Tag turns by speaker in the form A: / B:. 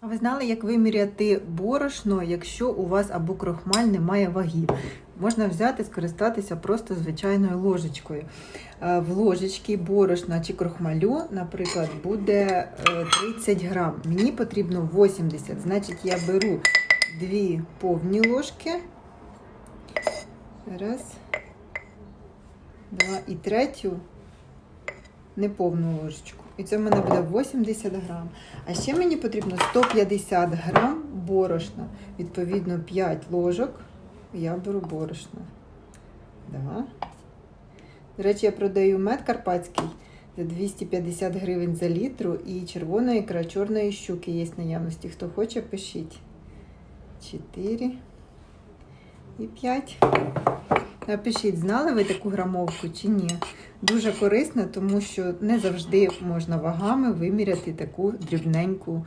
A: А ви знали, як виміряти борошно, якщо у вас або крохмаль не має вагів? Можна взяти, скористатися просто звичайною ложечкою. Е, В ложечці борошна чи крохмалю, наприклад, буде е, 30 грам. Мені потрібно 80. Значить, я беру дві повні ложки. Раз. Два. І третю неповну ложечку. І це в мене буде 80 грам. А ще мені потрібно 150 грам борошна. Відповідно, 5 ложок я беру борошна. Два. До речі, я продаю мед карпатський за 250 гривень за літру і червона ікра чорної щуки є в наявності. Хто хоче, пишіть. 4 і 5. Напишіть, знали ви таку грамовку чи ні? Дуже корисно, тому що не завжди можна вагами виміряти таку дрібненьку